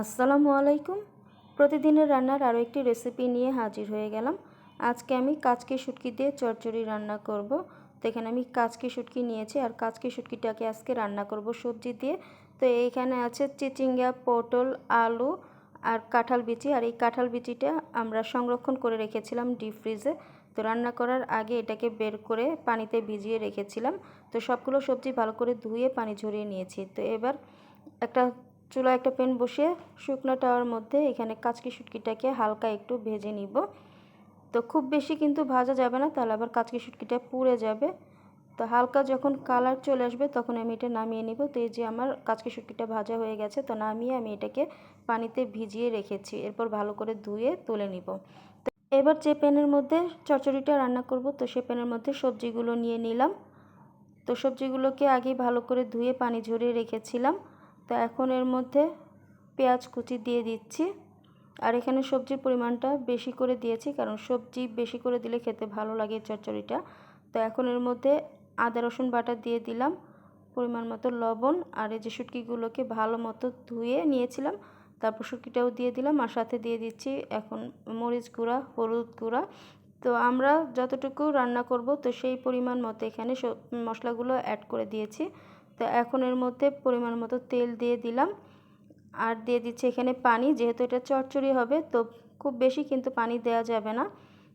আসসালামু আলাইকুম। প্রতিদিনের রান্নার আরও একটি রেসিপি নিয়ে হাজির হয়ে গেলাম। আজকে আমি কাচকি শুটকি দিয়ে চচ্চড়ি রান্না করব। তো এখানে আমি কাচকি শুটকি নিয়েছি আর কাচকি শুটকিটাকে আজকে রান্না করব সবজি দিয়ে। তো এইখানে আছে চিচিঙ্গা, পটল, আলু আর কাঁঠাল বিচি। আর এই কাঁঠাল বিচিটা আমরা সংরক্ষণ করে রেখেছিলাম ডিপ ফ্রিজে। তো রান্না করার আগে এটাকে বের করে পানিতে ভিজিয়ে রেখেছিলাম। তো সবগুলো সবজি ভালো করে ধুয়ে পানি ঝরিয়ে নিয়েছি। তো এবার একটা চুলা একটা প্যান বসিয়ে শুকনো টাওয়ার মধ্যে এখানে কাচকি শুটকিটাকে হালকা একটু ভেজে নিব। তো খুব বেশি কিন্তু ভাজা যাবে না, তাহলে আবার কাচকি শুটকিটা পুড়ে যাবে। তো হালকা যখন কালার চলে আসবে তখন আমি এটা নামিয়ে নিব। তো এই যে আমার কাচকি শুটকিটা ভাজা হয়ে গেছে, তো নামিয়ে আমি এটাকে পানিতে ভিজিয়ে রেখেছি। এরপর ভালো করে ধুয়ে তুলে নিব। তো এবার যে প্যানের মধ্যে চচ্চড়িটা রান্না করব, তো সে প্যানের মধ্যে সবজিগুলো নিয়ে নিলাম। তো সবজিগুলোকে আগে ভালো করে ধুয়ে পানি ঝরিয়ে রেখেছিলাম। তো এখন এর মধ্যে পেঁয়াজ কুচি দিয়ে দিচ্ছি। আর এখানে সবজির পরিমাণটা বেশি করে দিয়েছি, কারণ সবজি বেশি করে দিলে খেতে ভালো লাগে চচ্চড়িটা। তো এখন এর মধ্যে আদা, রসুন বাটা দিয়ে দিলাম পরিমাণ মতো লবণ। আর এই যে শুটকিগুলোকে ভালো মতো ধুয়ে নিয়েছিলাম, তারপর শুটকিটাও দিয়ে দিলাম। আর সাথে দিয়ে দিচ্ছি এখন মরিচ গুঁড়া, হলুদ গুঁড়া। তো আমরা যতটুকু রান্না করব, তো সেই পরিমাণ মতো এখানে মশলাগুলো অ্যাড করে দিয়েছি। তো এখন এর মধ্যে পরিমাণ মতো তেল দিয়ে দিলাম। আর দিয়ে দিচ্ছি এখানে পানি, যেহেতু এটা চচ্চড়ি হবে, তো খুব বেশি কিন্তু পানি দেওয়া যাবে না।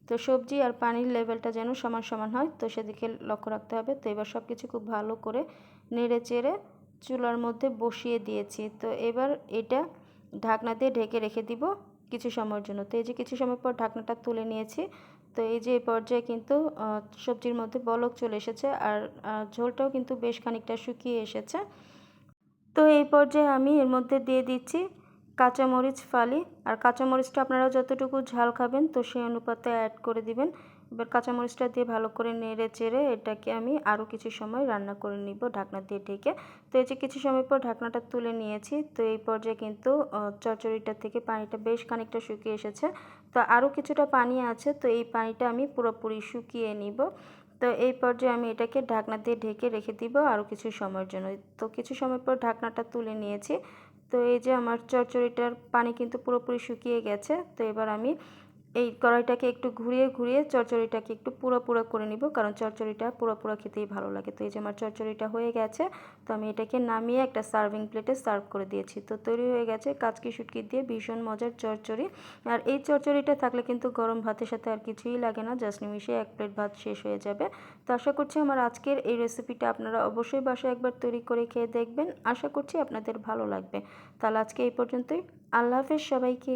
তো সবজি আর পানির লেভেলটা যেন সমান সমান হয়, তো সেদিকে লক্ষ্য রাখতে হবে। তো এবার সব কিছু খুব ভালো করে নেড়ে চেড়ে চুলার মধ্যে বসিয়ে দিয়েছি। তো এবার এটা ঢাকনা দিয়ে ঢেকে রেখে দিব। কিছু সময়ের জন্য। তো এই যে কিছু সময় পর ঢাকনাটা তুলে নিয়েছি। তো এই যে এই পর্যায়ে কিন্তু সবজির মধ্যে বলক চলে এসেছে আর ঝোলটাও কিন্তু বেশ খানিকটা শুকিয়ে এসেছে। তো এই পর্যায়ে আমি এর মধ্যে দিয়ে দিচ্ছি কাঁচামরিচ ফালি, আর কাঁচামরিচটা আপনারা যতটুকু ঝাল খাবেন তো সেই অনুপাতে অ্যাড করে দিবেন। এবার কাঁচামরিচটা দিয়ে ভালো করে নেড়ে চেড়ে এটাকে আমি আরও কিছু সময় রান্না করে নিব ঢাকনা দিয়ে ঢেকে। তো এই যে কিছু সময় পর ঢাকনাটা তুলে নিয়েছি, তো এই পর্যায়ে কিন্তু চচ্চড়িটা থেকে পানিটা বেশ খানিকটা শুকিয়ে এসেছে। তো আরও কিছুটা পানি আছে, তো এই পানিটা আমি পুরোপুরি শুকিয়ে নিব। তো এই পর্যায়ে আমি এটাকে ঢাকনা দিয়ে ঢেকে রেখে দিব আরও কিছু সময়ের জন্য। তো কিছু সময় পর ঢাকনাটা তুলে নিয়েছি তো এই যে আমার চচ্চড়িটার পানি কিন্তু পুরোপুরি শুকিয়ে গেছে তো এবার আমি এই কড়াইটাকে একটু ঘুরিয়ে ঘুরিয়ে চচ্চড়িটাকে একটু পুরো পুরো করে নিব। কারণ চচ্চড়িটা পুরো পুরো খেতেই ভালো লাগে। তো এই যে আমার চচ্চড়িটা হয়ে গেছে, তো আমি এটাকে নামিয়ে একটা সার্ভিং প্লেটে সার্ভ করে দিয়েছি। তো তৈরি হয়ে গেছে কাচকি শুটকি দিয়ে ভীষণ মজার চচ্চড়ি আর এই চচ্চড়িটা থাকলে কিন্তু গরম ভাতের সাথে আর কিছুই লাগে না, জাস্ট নিমিশে এক প্লেট ভাত শেষ হয়ে যাবে। তো আশা করছি আমার আজকের এই রেসিপিটা আপনারা অবশ্যই বাসায় একবার তৈরি করে খেয়ে দেখবেন। আশা করছি আপনাদের ভালো লাগবে। তাহলে আজকে এই পর্যন্তই। আল্লাহ হাফেজ সবাইকে।